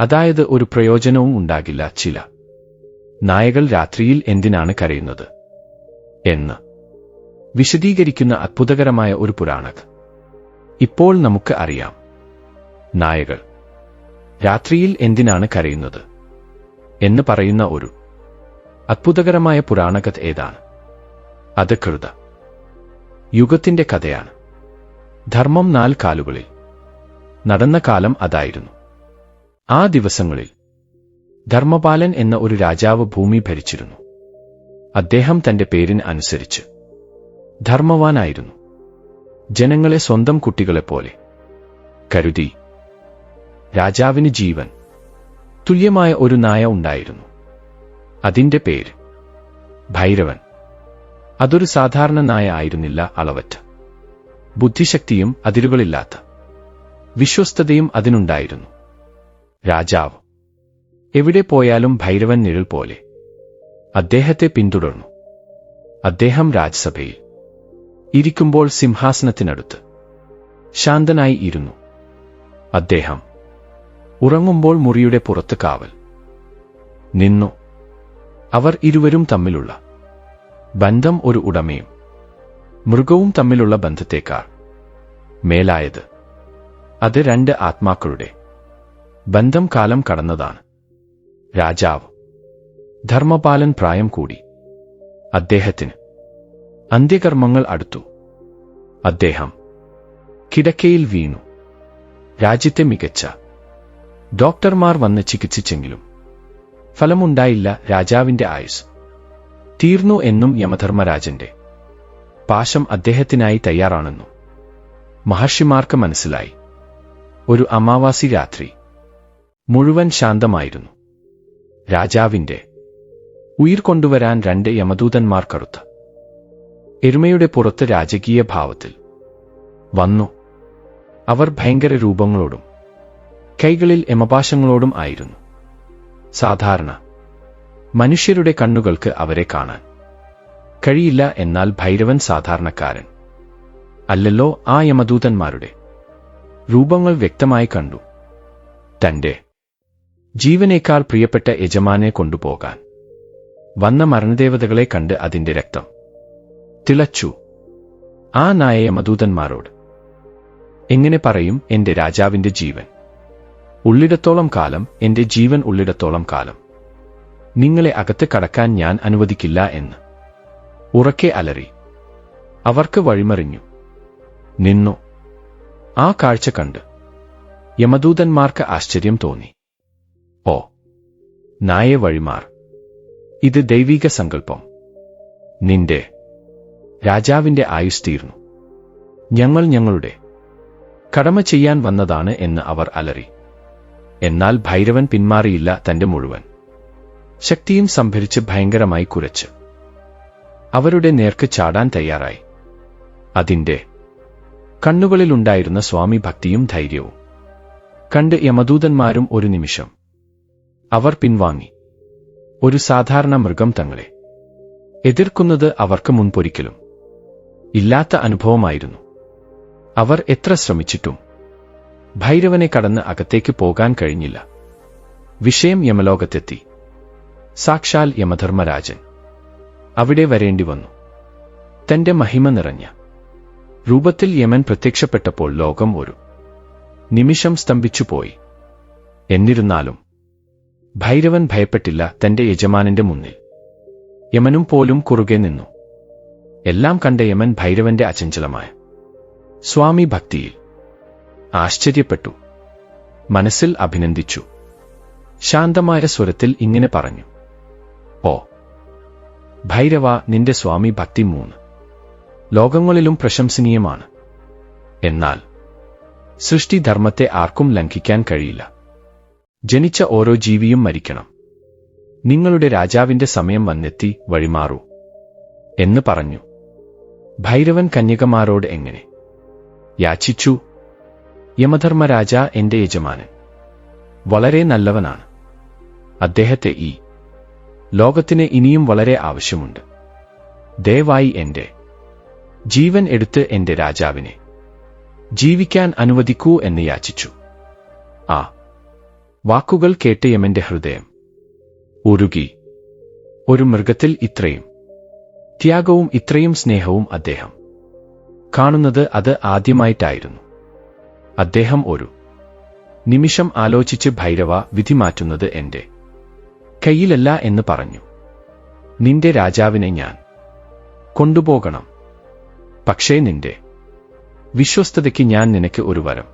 അതായത് ഒരു പ്രയോജനവും ഉണ്ടാകില്ല ചില. നായകൾ രാത്രിയിൽ എന്തിനാണ് കരയുന്നത്? എന്ന്. വിശദീകരിക്കുന്ന അത്ഭുതകരമായ ഒരു പുരാണകഥ. ഇപ്പോൾ നമുക്ക് അറിയാം. നായകൾ. രാത്രിയിൽ എന്തിനാണ് കരയുന്നത്? എന്ന് പറയുന്ന ഒരു അത്ഭുതകരമായ പുരാണകഥ ഏതാണ്? അത് കൃത. യുഗത്തിന്റെ കഥയാണ്. ധർമ്മം നാല് കാലുകളിൽ നടന്ന കാലം അതായിരുന്നു. ആ ദിവസങ്ങളിൽ ധർമ്മപാലൻ എന്ന ഒരു രാജാവ് ഭൂമി ഭരിച്ചിരുന്നു. അദ്ദേഹം തന്റെ പേരിന് അനുസരിച്ച് ധർമ്മവാനായിരുന്നു. ജനങ്ങളെ സ്വന്തം കുട്ടികളെപ്പോലെ കരുതി രാജാവിന് ജീവൻ തുല്യമായ ഒരു നായ ഉണ്ടായിരുന്നു. അതിന്റെ പേര് ഭൈരവൻ. അതൊരു സാധാരണ നായ ആയിരുന്നില്ല അളവറ്റ. ബുദ്ധിശക്തിയും അതിരുകളില്ലാത്ത വിശ്വസ്തതയും അതിനുണ്ടായിരുന്നു. രാജാവ്. എവിടെ പോയാലും ഭൈരവൻ നിഴൽ പോലെ. അദ്ദേഹത്തെ പിന്തുടർന്നു. അദ്ദേഹം രാജ്യസഭയിൽ. ഇരിക്കുമ്പോൾ സിംഹാസനത്തിനടുത്ത്. ശാന്തനായി ഇരുന്നു. അദ്ദേഹം ഉറങ്ങുമ്പോൾ മുറിയുടെ പുറത്ത് കാവൽ. നിന്നു. അവർ ഇരുവരും തമ്മിലുള്ള ബന്ധം ഒരു ഉടമയും മൃഗവും തമ്മിലുള്ള ബന്ധത്തേക്കാൾ മേലായത്. അത് രണ്ട് ആത്മാക്കളുടെ ബന്ധം കാലം കടന്നതാണ്. രാജാവ് ധർമ്മപാലൻ പ്രായം കൂടി. അദ്ദേഹത്തിന് അന്ത്യകർമ്മങ്ങൾ അടുത്തു. അദ്ദേഹം കിടക്കയിൽ വീണു. രാജ്യത്തെ മികച്ച ഡോക്ടർമാർ വന്ന് ചികിത്സിച്ചെങ്കിലും ഫലമുണ്ടായില്ല രാജാവിന്റെ ആയുസ്. തീർന്നു എന്നും യമധർമ്മരാജന്റെ പാശം അദ്ദേഹത്തിനായി തയ്യാറാണെന്നും മഹർഷിമാർക്ക് മനസ്സിലായി. ഒരു അമാവാസി രാത്രി മുഴുവൻ ശാന്തമായിരുന്നു. രാജാവിന്റെ ഉയിർ കൊണ്ടുവരാൻ രണ്ട് യമദൂതന്മാർ കറുത്ത എരുമയുടെ പുറത്ത് രാജകീയ ഭാവത്തിൽ വന്നു. അവർ ഭയങ്കര രൂപങ്ങളോടും കൈകളിൽ യമപാശങ്ങളോടും ആയിരുന്നു. സാധാരണ മനുഷ്യരുടെ കണ്ണുകൾക്ക് അവരെ കാണാൻ കഴിയില്ല എന്നാൽ ഭൈരവൻ സാധാരണക്കാരൻ അല്ലല്ലോ ആ യമദൂതന്മാരുടെ രൂപങ്ങൾ വ്യക്തമായി കണ്ടു. തന്റെ ജീവനേക്കാൾ പ്രിയപ്പെട്ട യജമാനെ കൊണ്ടുപോകാൻ. വന്ന മരണദേവതകളെ കണ്ട് അതിന്റെ രക്തം. തിളച്ചു. ആ നായ യമദൂതന്മാരോട് എങ്ങനെ പറയും എന്റെ രാജാവിന്റെ ജീവൻ. ഉള്ളിടത്തോളം കാലം എന്റെ ജീവൻ ഉള്ളിടത്തോളം കാലം. നിങ്ങളെ അകത്ത് കടക്കാൻ ഞാൻ അനുവദിക്കില്ല എന്ന്. ഉറക്കെ അലറി. അവർക്ക് വഴിമറിഞ്ഞു. നിന്നു. ആ കാഴ്ച കണ്ട്. യമദൂതന്മാർക്ക് ആശ്ചര്യം തോന്നി. നായെ വഴിമാർ ഇത് ദൈവിക സങ്കല്പം. നിന്റെ രാജാവിന്റെ ആയുസ് തീർന്നു. ഞങ്ങൾ ഞങ്ങളുടെ കടമ ചെയ്യാൻ വന്നതാണ് എന്ന് അവർ അലറി. എന്നാൽ ഭൈരവൻ പിന്മാറിയില്ല തന്റെ മുഴുവൻ. ശക്തിയും സംഭരിച്ച് ഭയങ്കരമായി കുരച്ച്. അവരുടെ നേർക്ക് ചാടാൻ തയ്യാറായി. അതിന്റെ കണ്ണുകളിലുണ്ടായിരുന്ന സ്വാമി ഭക്തിയും ധൈര്യവും. കണ്ട് യമദൂതന്മാരും ഒരു നിമിഷം അവർ പിൻവാങ്ങി. ഒരു സാധാരണ മൃഗം തങ്ങളെ. എതിർക്കുന്നത് അവർക്ക് മുൻപൊരിക്കലും ഇല്ലാത്ത അനുഭവമായിരുന്നു. അവർ എത്ര ശ്രമിച്ചിട്ടും ഭൈരവനെ കടന്ന് അകത്തേക്ക് പോകാൻ കഴിഞ്ഞില്ല. വിഷയം യമലോകത്തെത്തി. സാക്ഷാൽ യമധർമ്മരാജൻ. അവിടെ വരേണ്ടി വന്നു. തന്റെ മഹിമ നിറഞ്ഞ രൂപത്തിൽ യമൻ പ്രത്യക്ഷപ്പെട്ടപ്പോൾ ലോകം ഒരു നിമിഷം സ്തംഭിച്ചുപോയി. എന്നിരുന്നാലും ഭൈരവൻ ഭയപ്പെട്ടില്ല തന്റെ യജമാനന്റെ മുന്നിൽ. യമനും പോലും കുറുകെ നിന്നു. എല്ലാം കണ്ട യമൻ ഭൈരവന്റെ അചഞ്ചലമായ സ്വാമി ഭക്തിയിൽ ആശ്ചര്യപ്പെട്ടു. മനസ്സിൽ അഭിനന്ദിച്ചു. ശാന്തമായ സ്വരത്തിൽ ഇങ്ങനെ പറഞ്ഞു. ഓ ഭൈരവ നിന്റെ സ്വാമി ഭക്തി മൂന്ന്. ലോകങ്ങളിലും പ്രശംസനീയമാണ്. എന്നാൽ സൃഷ്ടിധർമ്മത്തെ ആർക്കും ലംഘിക്കാൻ കഴിയില്ല. ജനിച്ച ഓരോ ജീവിയും മരിക്കണം. നിങ്ങളുടെ രാജാവിന്റെ സമയം വന്നെത്തി വഴിമാറൂ എന്ന് പറഞ്ഞു. ഭൈരവൻ കന്യകമാരോട് എങ്ങനെ? യാചിച്ചു. യമധർമ്മരാജ എന്റെ യജമാനൻ. വളരെ നല്ലവനാണ്. അദ്ദേഹത്തെ ഈ ലോകത്തിന് ഇനിയും വളരെ ആവശ്യമുണ്ട്. ദയവായി എന്റെ ജീവൻ എടുത്ത് എന്റെ രാജാവിനെ ജീവിക്കാൻ അനുവദിക്കൂ എന്ന് യാചിച്ചു. ആ വാക്കുകൾ കേട്ട് യമന്റെ ഹൃദയം ഉരുകി. ഒരു മൃഗത്തിൽ ഇത്രയും. ത്യാഗവും ഇത്രയും സ്നേഹവും അദ്ദേഹം. കാണുന്നത് അത് ആദ്യമായിട്ടായിരുന്നു. അദ്ദേഹം ഒരു നിമിഷം ആലോചിച്ച് ഭൈരവ വിധി മാറ്റുന്നത് എന്റെ കയ്യിലല്ല എന്ന് പറഞ്ഞു. നിന്റെ രാജാവിനെ ഞാൻ കൊണ്ടുപോകണം. പക്ഷേ നിന്റെ വിശ്വസ്തതയ്ക്ക് ഞാൻ നിനക്ക് ഒരു വരം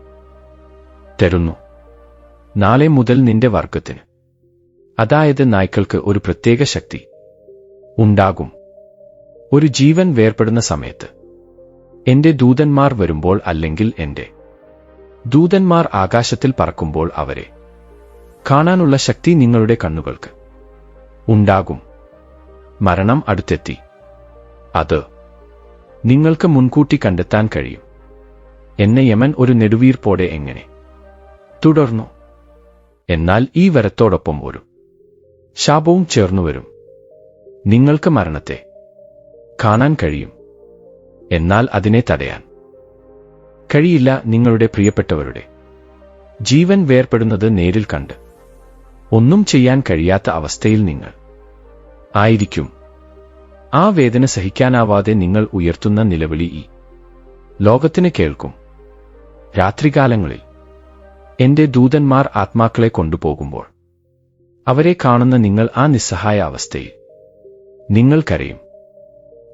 തരുന്നു. നാളെ മുതൽ നിന്റെ വർഗത്തിന് അതായത് നായ്ക്കൾക്ക് ഒരു പ്രത്യേക ശക്തി. ഉണ്ടാകും. ഒരു ജീവൻ വേർപ്പെടുന്ന സമയത്ത്. എന്റെ ദൂതന്മാർ വരുമ്പോൾ അല്ലെങ്കിൽ എന്റെ ദൂതന്മാർ ആകാശത്തിൽ പറക്കുമ്പോൾ അവരെ. കാണാനുള്ള ശക്തി നിങ്ങളുടെ കണ്ണുകൾക്ക്. ഉണ്ടാകും. മരണം അടുത്തെത്തി. അത് നിങ്ങൾക്ക് മുൻകൂട്ടി കണ്ടെത്താൻ കഴിയും. എന്നെ യമൻ ഒരു നെടുവീർപ്പോടെ എങ്ങനെ തുടർന്നു? എന്നാൽ ഈ വരത്തോടൊപ്പം ഒരു ശാപവും ചേർന്നുവരും നിങ്ങൾക്ക് മരണത്തെ കാണാൻ കഴിയും. എന്നാൽ അതിനെ തടയാൻ. കഴിയില്ല നിങ്ങളുടെ പ്രിയപ്പെട്ടവരുടെ. ജീവൻ വേർപ്പെടുന്നത് നേരിൽ കണ്ട്. ഒന്നും ചെയ്യാൻ കഴിയാത്ത അവസ്ഥയിൽ നിങ്ങൾ ആയിരിക്കും. ആ വേദന സഹിക്കാനാവാതെ നിങ്ങൾ ഉയർത്തുന്ന നിലവിളി ഈ ലോകത്തിന് കേൾക്കും. രാത്രികാലങ്ങളിൽ എന്റെ ദൂതന്മാർ ആത്മാക്കളെ കൊണ്ടുപോകുമ്പോൾ അവരെ കാണുന്ന നിങ്ങൾ ആ നിസ്സഹായ അവസ്ഥയിൽ നിങ്ങൾ കരയും.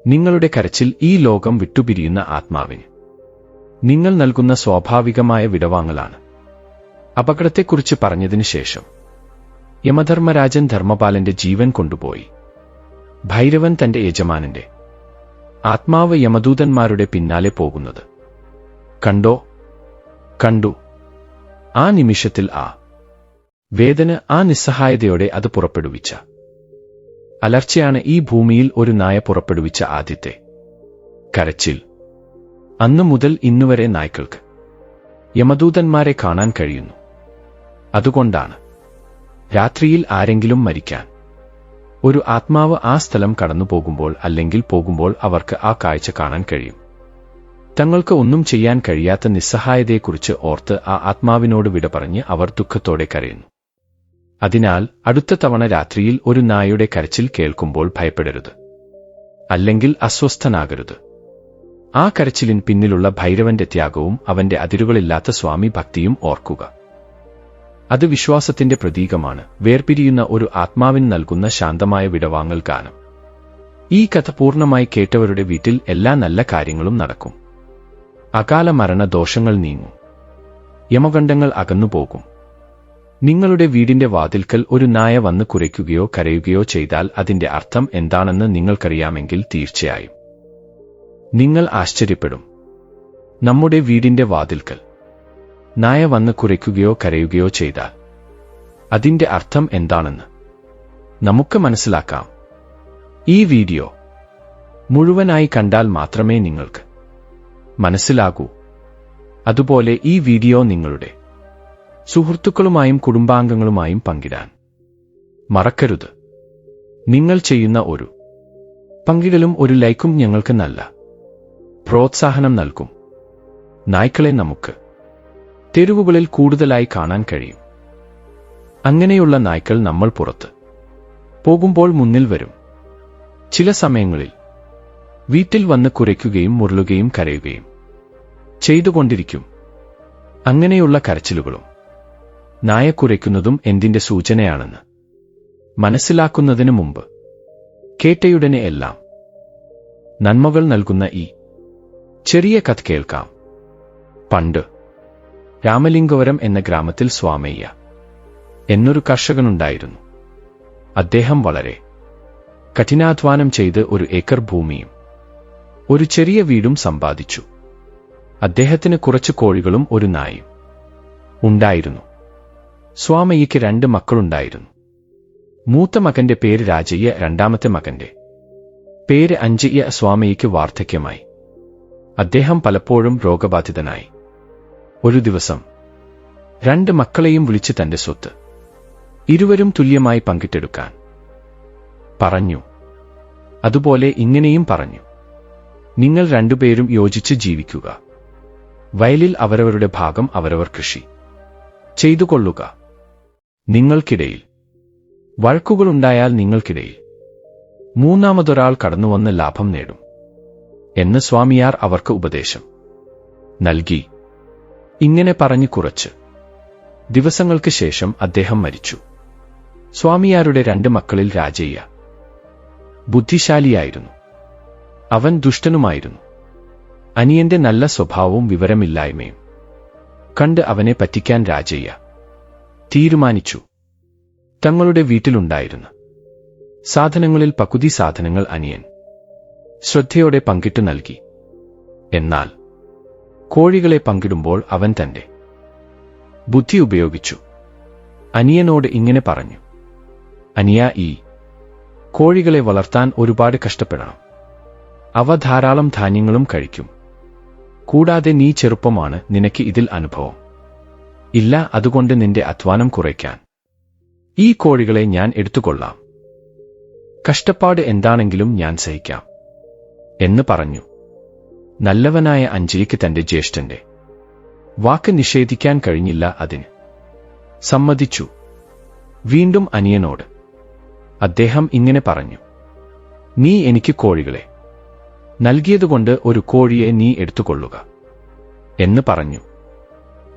നിങ്ങളുടെ കരച്ചിൽ ഈ ലോകം വിട്ടുപിരിയുന്ന ആത്മാവിന്. നിങ്ങൾ നൽകുന്ന സ്വാഭാവികമായ വിടവാങ്ങലാണ്. അപകടത്തെക്കുറിച്ച് പറഞ്ഞതിനു ശേഷം യമധർമ്മരാജൻ ധർമ്മപാലന്റെ ജീവൻ കൊണ്ടുപോയി. ഭൈരവൻ തന്റെ യജമാനന്റെ ആത്മാവ് യമദൂതന്മാരുടെ പിന്നാലെ പോകുന്നത്. കണ്ടോ? കണ്ടു. ആ നിമിഷത്തിൽ ആ വേദന ആ നിസ്സഹായതയോടെ അത് പുറപ്പെടുവിച്ച. അലർച്ചയാണ് ഈ ഭൂമിയിൽ ഒരു നായ പുറപ്പെടുവിച്ച ആദ്യത്തെ. കരച്ചിൽ. അന്നു മുതൽ ഇന്നുവരെ നായ്ക്കൾക്ക് യമദൂതന്മാരെ കാണാൻ കഴിയുന്നു. അതുകൊണ്ടാണ് രാത്രിയിൽ ആരെങ്കിലും മരിക്കാൻ. ഒരു ആത്മാവ് ആ സ്ഥലം കടന്നു പോകുമ്പോൾ അല്ലെങ്കിൽ പോകുമ്പോൾ അവർക്ക് ആ കാഴ്ച കാണാൻ കഴിയും. തങ്ങൾക്ക് ഒന്നും ചെയ്യാൻ കഴിയാത്ത നിസ്സഹായതയെക്കുറിച്ച് ഓർത്ത് ആ ആത്മാവിനോട് വിട പറഞ്ഞ് അവർ ദുഃഖത്തോടെ കരയുന്നു. അതിനാൽ അടുത്ത തവണ രാത്രിയിൽ ഒരു നായയുടെ കരച്ചിൽ കേൾക്കുമ്പോൾ ഭയപ്പെടരുത്. അല്ലെങ്കിൽ അസ്വസ്ഥനാകരുത്. ആ കരച്ചിലിൻ പിന്നിലുള്ള ഭൈരവന്റെ ത്യാഗവും അവന്റെ അതിരുകളില്ലാത്ത സ്വാമി ഭക്തിയും ഓർക്കുക. അത് വിശ്വാസത്തിന്റെ പ്രതീകമാണ്. വേർപിരിയുന്ന ഒരു ആത്മാവിന് നൽകുന്ന ശാന്തമായ വിടവാങ്ങൽ ഗാനം. ഈ കഥ പൂർണമായി കേട്ടവരുടെ വീട്ടിൽ എല്ലാ നല്ല കാര്യങ്ങളും നടക്കും. അകാല മരണ ദോഷങ്ങൾ നീങ്ങും. യമകണ്ഠങ്ങൾ അകന്നുപോകും. നിങ്ങളുടെ വീടിന്റെ വാതിൽക്കൽ ഒരു നായ വന്ന് കുരയ്ക്കുകയോ കരയുകയോ ചെയ്താൽ അതിന്റെ അർത്ഥം എന്താണെന്ന് നിങ്ങൾക്കറിയാമെങ്കിൽ തീർച്ചയായും. നിങ്ങൾ ആശ്ചര്യപ്പെടും. നമ്മുടെ വീടിന്റെ വാതിൽക്കൽ. നായ വന്ന് കുരയ്ക്കുകയോ കരയുകയോ ചെയ്താൽ അതിന്റെ അർത്ഥം എന്താണെന്ന് നമുക്ക് മനസ്സിലാക്കാം. ഈ വീഡിയോ മുഴുവനായി കണ്ടാൽ മാത്രമേ നിങ്ങൾക്ക് മനസ്സിലാകൂ. അതുപോലെ ഈ വീഡിയോ നിങ്ങളുടെ സുഹൃത്തുക്കളുമായും കുടുംബാംഗങ്ങളുമായും പങ്കിടാൻ മറക്കരുത്. നിങ്ങൾ ചെയ്യുന്ന ഒരു പങ്കിടലും ഒരു ലൈക്കും ഞങ്ങൾക്ക് നല്ല പ്രോത്സാഹനം നൽകും. നായ്ക്കളെ നമുക്ക് തെരുവുകളിൽ കൂടുതലായി കാണാൻ കഴിയും. അങ്ങനെയുള്ള നായ്ക്കൾ നമ്മൾ പുറത്ത് പോകുമ്പോൾ മുന്നിൽ വരും. ചില സമയങ്ങളിൽ വീട്ടിൽ വന്ന് കുരയ്ക്കുകയും മുരളുകയും കരയുകയും ചെയ്തുകൊണ്ടിരിക്കും. അങ്ങനെയുള്ള കരച്ചിലുകളും നായ കുരയ്ക്കുന്നതും എന്തിന്റെ സൂചനയാണെന്ന് മനസ്സിലാക്കുന്നതിന് മുമ്പ് കേട്ടയുടനെ എല്ലാം നന്മകൾ നൽകുന്ന ഈ ചെറിയ കഥ കേൾക്കാം. പണ്ട് രാമലിംഗവരം എന്ന ഗ്രാമത്തിൽ സ്വാമയ്യ എന്നൊരു കർഷകനുണ്ടായിരുന്നു. അദ്ദേഹം വളരെ കഠിനാധ്വാനം ചെയ്ത് ഒരു ഏക്കർ ഭൂമിയും ഒരു ചെറിയ വീടും സമ്പാദിച്ചു. അദ്ദേഹത്തിന് കുറച്ച് കോഴികളും ഒരു നായും ഉണ്ടായിരുന്നു. സ്വാമയ്യയ്ക്ക് രണ്ട് മക്കളുണ്ടായിരുന്നു. മൂത്ത മകന്റെ പേര് രാജയ്യ രണ്ടാമത്തെ മകന്റെ പേര് അഞ്ചയ്യ സ്വാമയ്യയ്ക്ക് വാർദ്ധക്യമായി. അദ്ദേഹം പലപ്പോഴും രോഗബാധിതനായി. ഒരു ദിവസം രണ്ട് മക്കളെയും വിളിച്ച് തന്റെ സ്വത്ത് ഇരുവരും തുല്യമായി പങ്കിട്ടെടുക്കാൻ പറഞ്ഞു. അതുപോലെ ഇങ്ങനെയും പറഞ്ഞു. നിങ്ങൾ രണ്ടുപേരും യോജിച്ച് ജീവിക്കുക. വയലിൽ അവരവരുടെ ഭാഗം അവരവർ കൃഷി. ചെയ്തു കൊള്ളുക നിങ്ങൾക്കിടയിൽ. വഴക്കുകളുണ്ടായാൽ നിങ്ങൾക്കിടയിൽ. മൂന്നാമതൊരാൾ കടന്നുവന്ന് ലാഭം നേടും. എന്ന് സ്വാമിയാർ അവർക്ക് ഉപദേശം. നൽകി. ഇങ്ങനെ പറഞ്ഞു കുറച്ച്. ദിവസങ്ങൾക്ക് ശേഷം അദ്ദേഹം മരിച്ചു. സ്വാമിയാരുടെ രണ്ട് മക്കളിൽ രാജയ്യ. ബുദ്ധിശാലിയായിരുന്നു. അവൻ ദുഷ്ടനുമായിരുന്നു. അനിയന്റെ നല്ല സ്വഭാവവും വിവരമില്ലായ്മയും. കണ്ട് അവനെ പറ്റിക്കാൻ രാജയ്യ. തീരുമാനിച്ചു. തങ്ങളുടെ വീട്ടിലുണ്ടായിരുന്ന. സാധനങ്ങളിൽ പകുതി സാധനങ്ങൾ അനിയൻ. ശ്രദ്ധയോടെ പങ്കിട്ടു നൽകി. എന്നാൽ കോഴികളെ പങ്കിടുമ്പോൾ അവൻ തന്റെ ബുദ്ധി ഉപയോഗിച്ചു. അനിയനോട് ഇങ്ങനെ പറഞ്ഞു. അനിയ ഈ കോഴികളെ വളർത്താൻ ഒരുപാട് കഷ്ടപ്പെടണം. അവ ധാരാളം ധാന്യങ്ങളും കഴിക്കും. കൂടാതെ നീ ചെറുപ്പമാണ് നിനക്ക് ഇതിൽ അനുഭവം. ഇല്ല അതുകൊണ്ട് നിന്റെ അധ്വാനം കുറയ്ക്കാൻ. ഈ കോഴികളെ ഞാൻ എടുത്തുകൊള്ളാം. കഷ്ടപ്പാട് എന്താണെങ്കിലും ഞാൻ സഹിക്കാം എന്ന് പറഞ്ഞു. നല്ലവനായ അഞ്ജലിക്ക് തന്റെ ജ്യേഷ്ഠന്റെ. വാക്ക് നിഷേധിക്കാൻ കഴിഞ്ഞില്ല അതിന്. സമ്മതിച്ചു. വീണ്ടും അനിയനോട് അദ്ദേഹം ഇങ്ങനെ പറഞ്ഞു. നീ എനിക്ക് കോഴികളെ നൽകിയതുകൊണ്ട് ഒരു കോഴിയെ നീ എടുത്തുകൊള്ളുക എന്ന് പറഞ്ഞു.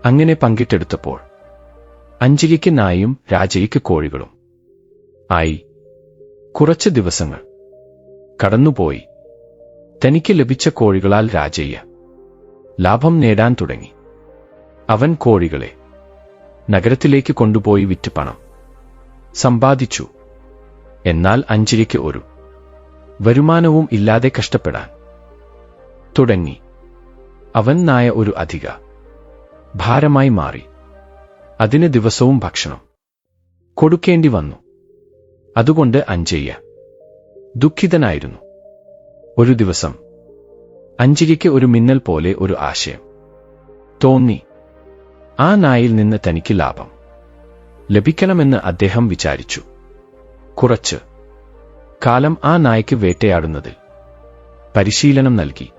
അങ്ങനെ പങ്കിട്ടെടുത്തപ്പോൾ അഞ്ജലിക്ക് നായും രാജയ്ക്ക് കോഴികളും ആയി. കുറച്ച് ദിവസങ്ങൾ കടന്നുപോയി. തനിക്ക് ലഭിച്ച കോഴികളാൽ രാജയ്യ ലാഭം നേടാൻ തുടങ്ങി. അവൻ കോഴികളെ നഗരത്തിലേക്ക് കൊണ്ടുപോയി വിറ്റ് പണം സമ്പാദിച്ചു. എന്നാൽ അഞ്ജലിക്ക് ഒരു വരുമാനവും ഇല്ലാതെ കഷ്ടപ്പെടാൻ തുടങ്ങി. അവൻ നായ ഒരു അധിക. ഭാരമായി മാറി. അതിന് ദിവസവും ഭക്ഷണം. കൊടുക്കേണ്ടി വന്നു. അതുകൊണ്ട് അഞ്ചയ്യ. ദുഃഖിതനായിരുന്നു. ഒരു ദിവസം. അഞ്ചിരിക്ക് ഒരു മിന്നൽ പോലെ ഒരു ആശയം. തോന്നി. ആ നായിൽ നിന്ന് തനിക്ക് ലാഭം. ലഭിക്കണമെന്ന് അദ്ദേഹം വിചാരിച്ചു. കുറച്ച്. കാലം ആ നായ്ക്ക് വേട്ടയാടുന്നതിൽ. പരിശീലനം നൽകി.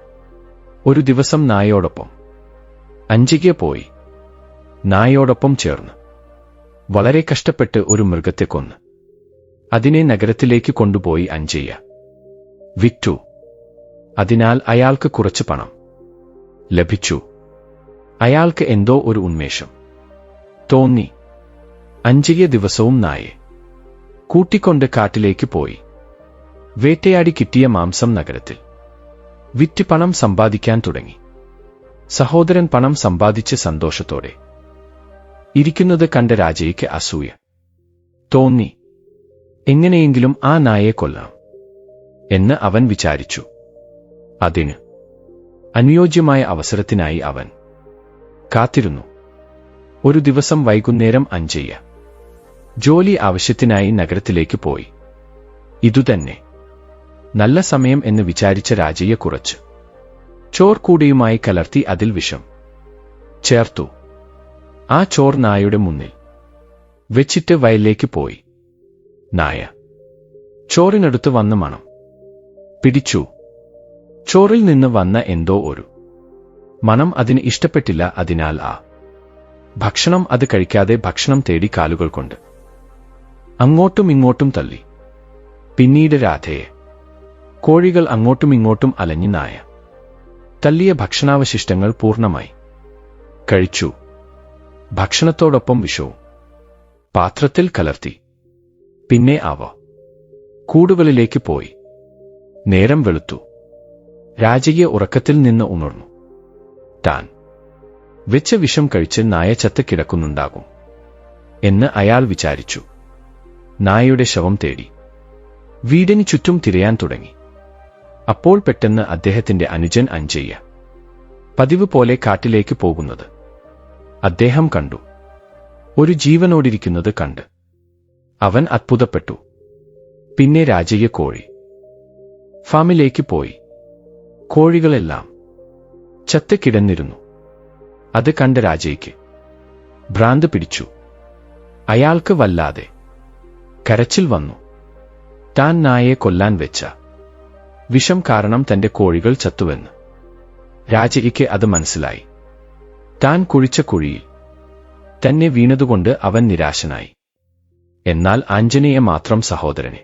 ഒരു ദിവസം നായയോടൊപ്പം. അഞ്ചിക പോയി. നായയോടൊപ്പം ചേർന്ന്. വളരെ കഷ്ടപ്പെട്ട് ഒരു മൃഗത്തെ കൊന്ന്. അതിനെ നഗരത്തിലേക്ക് കൊണ്ടുപോയി അഞ്ചയ്യ. വിറ്റു. അതിനാൽ അയാൾക്ക് കുറച്ച് പണം. ലഭിച്ചു. അയാൾക്ക് എന്തോ ഒരു ഉന്മേഷം. തോന്നി. അഞ്ചിയ ദിവസവും നായെ കൂട്ടിക്കൊണ്ട് കാട്ടിലേക്ക് പോയി. വേട്ടയാടി കിട്ടിയ മാംസം നഗരത്തിൽ. വിറ്റ് പണം സമ്പാദിക്കാൻ തുടങ്ങി. സഹോദരൻ പണം സമ്പാദിച്ച് സന്തോഷത്തോടെ. ഇരിക്കുന്നത് കണ്ട രാജയ്ക്ക് അസൂയ. തോന്നി എങ്ങനെയെങ്കിലും ആ നായെ കൊല്ലാം എന്ന് അവൻ വിചാരിച്ചു. അതിന് അനുയോജ്യമായ അവസരത്തിനായി അവൻ കാത്തിരുന്നു. ഒരു ദിവസം വൈകുന്നേരം അഞ്ചയ്യ. ജോലി ആവശ്യത്തിനായി നഗരത്തിലേക്ക് പോയി. ഇതുതന്നെ. നല്ല സമയം എന്ന് വിചാരിച്ച രാജയ്യ കുറച്ച്. ചോർ കൂടിയുമായി കലർത്തി അതിൽ വിഷം. ചേർത്തു. ആ ചോർ നായയുടെ മുന്നിൽ. വെച്ചിട്ട് വയലിലേക്ക് പോയി. നായ. ചോറിനടുത്ത് വന്ന് മണം. പിടിച്ചു. ചോറിൽ നിന്ന് വന്ന എന്തോ ഒരു. മണം അതിന് ഇഷ്ടപ്പെട്ടില്ല അതിനാൽ ആ. ഭക്ഷണം അത് കഴിക്കാതെ ഭക്ഷണം തേടി കാലുകൾ കൊണ്ട്. അങ്ങോട്ടും ഇങ്ങോട്ടും തള്ളി. പിന്നീട് രാധയെ. കോഴികൾ അങ്ങോട്ടും ഇങ്ങോട്ടും അലഞ്ഞു നായ. തള്ളിയ ഭക്ഷണാവശിഷ്ടങ്ങൾ പൂർണമായി. കഴിച്ചു. ഭക്ഷണത്തോടൊപ്പം വിഷവും പാത്രത്തിൽ കലർത്തി. പിന്നെ അവ. കൂടുകളിലേക്ക് പോയി. നേരം വെളുത്തു. രാജകീയ ഉറക്കത്തിൽ നിന്ന് ഉണർന്നു. താൻ. വെച്ച വിഷം കഴിച്ച് നായ ചത്ത് കിടക്കുന്നുണ്ടാകും. എന്ന് അയാൾ വിചാരിച്ചു. നായയുടെ ശവം തേടി. വീടിന് ചുറ്റും തിരയാൻ തുടങ്ങി. അപ്പോൾ പെട്ടെന്ന് അദ്ദേഹത്തിന്റെ അനുജൻ അഞ്ചയ്യ പതിവ് പോലെ കാട്ടിലേക്ക് പോകുന്നത്. അദ്ദേഹം കണ്ടു. ഒരു ജീവനോടിരിക്കുന്നത് കണ്ട്. അവൻ അത്ഭുതപ്പെട്ടു. പിന്നെ രാജയ്യ കോഴി. ഫാമിലേക്ക് പോയി. കോഴികളെല്ലാം. ചത്ത് കിടന്നിരുന്നു. അത് കണ്ട രാജയ്ക്ക്. ഭ്രാന്ത് പിടിച്ചു. അയാൾക്ക് വല്ലാതെ. കരച്ചിൽ വന്നു. താൻ നായെ കൊല്ലാൻ വെച്ച. വിഷം കാരണം തന്റെ കോഴികൾ ചത്തുവെന്ന്. രാജയ്ക്ക് അത് മനസ്സിലായി. താൻ കുഴിച്ച കുഴിയിൽ തന്നെ വീണതുകൊണ്ട് അവൻ നിരാശനായി. എന്നാൽ ആഞ്ജനേയ മാത്രം സഹോദരനെ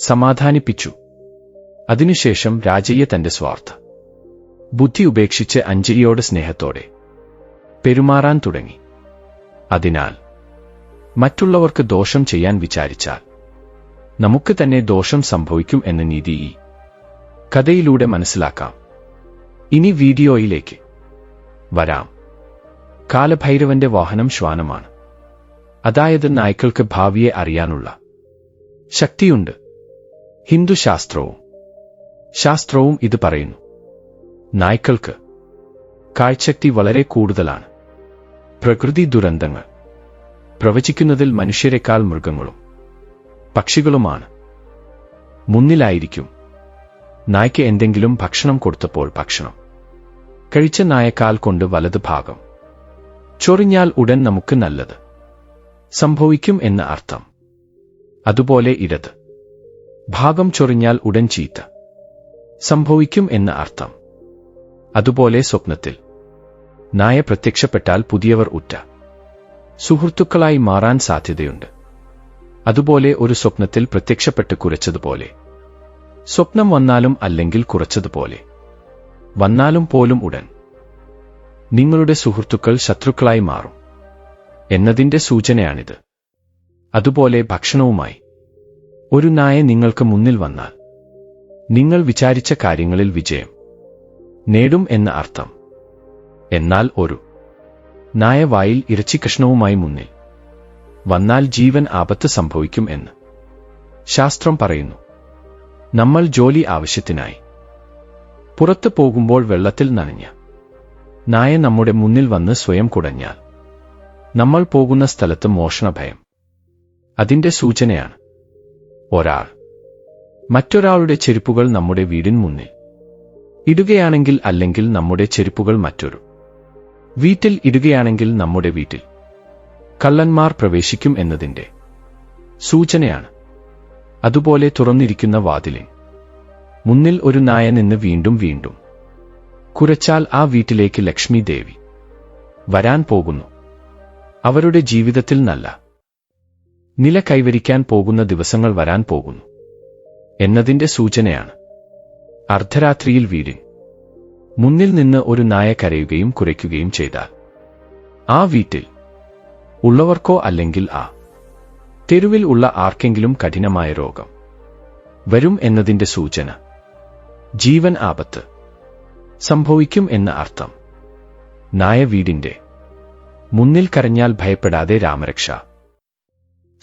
സമാധാനിപ്പിച്ചു. അതിനുശേഷം രാജയ്യ തന്റെ സ്വാർത്ഥ ബുദ്ധി ഉപേക്ഷിച്ച് അഞ്ജലിയോട് സ്നേഹത്തോടെ പെരുമാറാൻ തുടങ്ങി. അതിനാൽ മറ്റുള്ളവർക്ക് ദോഷം ചെയ്യാൻ വിചാരിച്ചാൽ നമുക്ക് തന്നെ ദോഷം സംഭവിക്കും എന്ന നീതി ഈ കഥയിലൂടെ മനസ്സിലാക്കാം. ഇനി വീഡിയോയിലേക്ക്. വരാം. കാലഭൈരവന്റെ വാഹനം ശ്വാനമാണ്. അതായത് നായ്ക്കൾക്ക് ഭാവിയെ അറിയാനുള്ള. ശക്തിയുണ്ട്. ഹിന്ദു ശാസ്ത്രവും. ശാസ്ത്രവും ഇത് പറയുന്നു. നായ്ക്കൾക്ക് കാഴ്ചക്തി വളരെ കൂടുതലാണ്. പ്രകൃതി ദുരന്തങ്ങൾ. പ്രവചിക്കുന്നതിൽ മനുഷ്യരെക്കാൾ മൃഗങ്ങളും പക്ഷികളുമാണ്. മുന്നിലായിരിക്കും. നായ്ക്ക് എന്തെങ്കിലും ഭക്ഷണം കൊടുത്തപ്പോൾ ഭക്ഷണം. കഴിച്ച നായക്കാൽ കൊണ്ട് വലത് ഭാഗം. ചൊറിഞ്ഞാൽ ഉടൻ നമുക്ക് നല്ലത്. സംഭവിക്കും എന്ന് അർത്ഥം. അതുപോലെ ഇടത്. ഭാഗം ചൊറിഞ്ഞാൽ ഉടൻ ചീത്ത. സംഭവിക്കും എന്ന് അർത്ഥം. അതുപോലെ സ്വപ്നത്തിൽ. നായ പ്രത്യക്ഷപ്പെട്ടാൽ പുതിയവർ ഉറ്റ. സുഹൃത്തുക്കളായി മാറാൻ സാധ്യതയുണ്ട്. അതുപോലെ ഒരു സ്വപ്നത്തിൽ പ്രത്യക്ഷപ്പെട്ട് കുരച്ചതുപോലെ. സ്വപ്നം വന്നാലും അല്ലെങ്കിൽ കുറച്ചതുപോലെ. വന്നാലും പോലും ഉടൻ. നിങ്ങളുടെ സുഹൃത്തുക്കൾ ശത്രുക്കളായി മാറും. എന്നതിന്റെ സൂചനയാണിത്. അതുപോലെ ഭക്ഷണവുമായി. ഒരു നായ നിങ്ങൾക്ക് മുന്നിൽ വന്നാൽ. നിങ്ങൾ വിചാരിച്ച കാര്യങ്ങളിൽ വിജയം. നേടും എന്ന അർത്ഥം. എന്നാൽ ഒരു നായ വായിൽ ഇറച്ചിക്കഷ്ണവുമായി മുന്നിൽ. വന്നാൽ ജീവൻ ആപത്ത് സംഭവിക്കും എന്ന്. ശാസ്ത്രം പറയുന്നു. നമ്മൾ ജോലി ആവശ്യത്തിനായി. പുറത്തു പോകുമ്പോൾ വെള്ളത്തിൽ നനഞ്ഞ. നായ നമ്മുടെ മുന്നിൽ വന്ന് സ്വയം കുടഞ്ഞാൽ. നമ്മൾ പോകുന്ന സ്ഥലത്ത് മോഷണഭയം. അതിന്റെ സൂചനയാണ്. ഒരാൾ. മറ്റൊരാളുടെ ചെരുപ്പുകൾ നമ്മുടെ വീടിൻ മുന്നിൽ. ഇടുകയാണെങ്കിൽ അല്ലെങ്കിൽ നമ്മുടെ ചെരുപ്പുകൾ മറ്റൊരു. വീട്ടിൽ ഇടുകയാണെങ്കിൽ നമ്മുടെ വീട്ടിൽ. കള്ളന്മാർ പ്രവേശിക്കും എന്നതിന്റെ സൂചനയാണ്. അതുപോലെ തുറന്നിരിക്കുന്ന വാതിലിൽ മുന്നിൽ ഒരു നായ നിന്ന് വീണ്ടും വീണ്ടും. കുറച്ചാൽ ആ വീട്ടിലേക്ക് ലക്ഷ്മി ദേവി. വരാൻ പോകുന്നു. അവരുടെ ജീവിതത്തിൽ നല്ല നില കൈവരിക്കാൻ പോകുന്ന ദിവസങ്ങൾ വരാൻ പോകുന്നു. എന്നതിന്റെ സൂചനയാണ്. അർദ്ധരാത്രിയിൽ വീടിൻ മുന്നിൽ നിന്ന് ഒരു നായ കരയുകയും കുരയ്ക്കുകയും ചെയ്താൽ ആ വീട്ടിൽ ഉള്ളവർക്കോ അല്ലെങ്കിൽ ആ തെരുവിൽ ഉള്ള ആർക്കെങ്കിലും കഠിനമായ രോഗം വരും എന്നതിന്റെ സൂചന. ജീവൻ ആപത്ത്. സംഭവിക്കും എന്ന അർത്ഥം. നായ വീടിന്റെ. മുന്നിൽ കരഞ്ഞാൽ ഭയപ്പെടാതെ രാമരക്ഷ.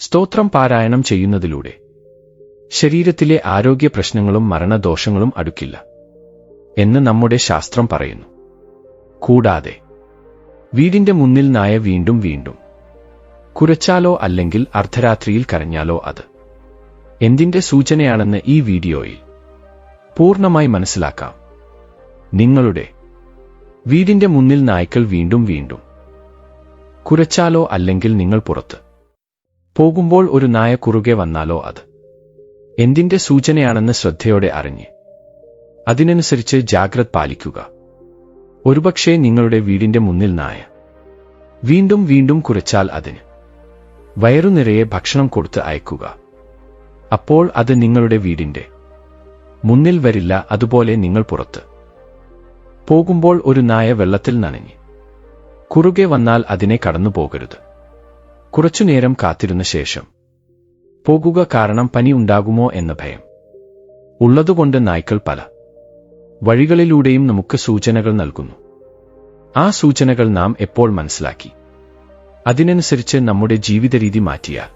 സ്തോത്രം പാരായണം ചെയ്യുന്നതിലൂടെ. ശരീരത്തിലെ ആരോഗ്യ പ്രശ്നങ്ങളും മരണദോഷങ്ങളും അടുക്കില്ല എന്ന് നമ്മുടെ ശാസ്ത്രം പറയുന്നു. കൂടാതെ. വീടിന്റെ മുന്നിൽ നായ വീണ്ടും വീണ്ടും. കുരച്ചാലോ അല്ലെങ്കിൽ അർദ്ധരാത്രിയിൽ കരഞ്ഞാലോ അത്? എന്തിന്റെ സൂചനയാണെന്ന് ഈ വീഡിയോയിൽ പൂർണമായി മനസ്സിലാക്കാം. നിങ്ങളുടെ വീടിന്റെ മുന്നിൽ നായ്ക്കൾ വീണ്ടും വീണ്ടും കുരച്ചാലോ അല്ലെങ്കിൽ നിങ്ങൾ പുറത്ത് പോകുമ്പോൾ ഒരു നായ കുറുകെ വന്നാലോ അത്? എന്തിന്റെ സൂചനയാണെന്ന് ശ്രദ്ധയോടെ അറിഞ്ഞ് അതിനനുസരിച്ച് ജാഗ്രത പാലിക്കുക. ഒരുപക്ഷേ നിങ്ങളുടെ വീടിന്റെ മുന്നിൽ നായ വീണ്ടും വീണ്ടും കുരച്ചാൽ അതിന് വയറു നിറയെ ഭക്ഷണം കൊടുത്ത് അയക്കുക. അപ്പോൾ അത് നിങ്ങളുടെ വീടിന്റെ. മുന്നിൽ വരില്ല അതുപോലെ നിങ്ങൾ പുറത്ത്. പോകുമ്പോൾ ഒരു നായ വെള്ളത്തിൽ നനഞ്ഞ്. കുറുകെ വന്നാൽ അതിനെ കടന്നു പോകരുത്. കുറച്ചുനേരം കാത്തിരുന്ന ശേഷം. പോകുക കാരണം പനി ഉണ്ടാകുമോ എന്ന ഭയം. ഉള്ളതുകൊണ്ട് നായ്ക്കൾ പല. വഴികളിലൂടെയും നമുക്ക് സൂചനകൾ നൽകുന്നു. ആ സൂചനകൾ നാം എപ്പോൾ മനസ്സിലാക്കി? അതിനനുസരിച്ച് നമ്മുടെ ജീവിത രീതി മാറ്റിയാൽ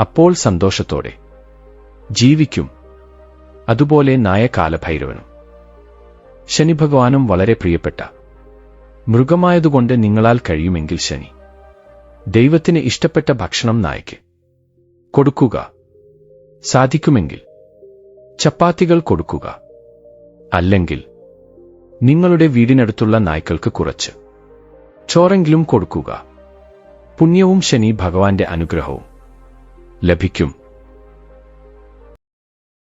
അപ്പോൾ സന്തോഷത്തോടെ. ജീവിക്കും. അതുപോലെ നായ കാലഭൈരവനും ശനിഭഗവാനും വളരെ പ്രിയപ്പെട്ട. മൃഗമായതുകൊണ്ട് നിങ്ങളാൽ കഴിയുമെങ്കിൽ ശനി. ദൈവത്തിന് ഇഷ്ടപ്പെട്ട ഭക്ഷണം നായ്ക്ക്. കൊടുക്കുക. സാധിക്കുമെങ്കിൽ. ചപ്പാത്തികൾ കൊടുക്കുക. അല്ലെങ്കിൽ നിങ്ങളുടെ വീടിനടുത്തുള്ള നായ്ക്കൾക്ക് കുറച്ച്. ചോറെങ്കിലും കൊടുക്കുക. പുണ്യവും ശനി ഭഗവാന്റെ അനുഗ്രഹവും ലഭിക്കും.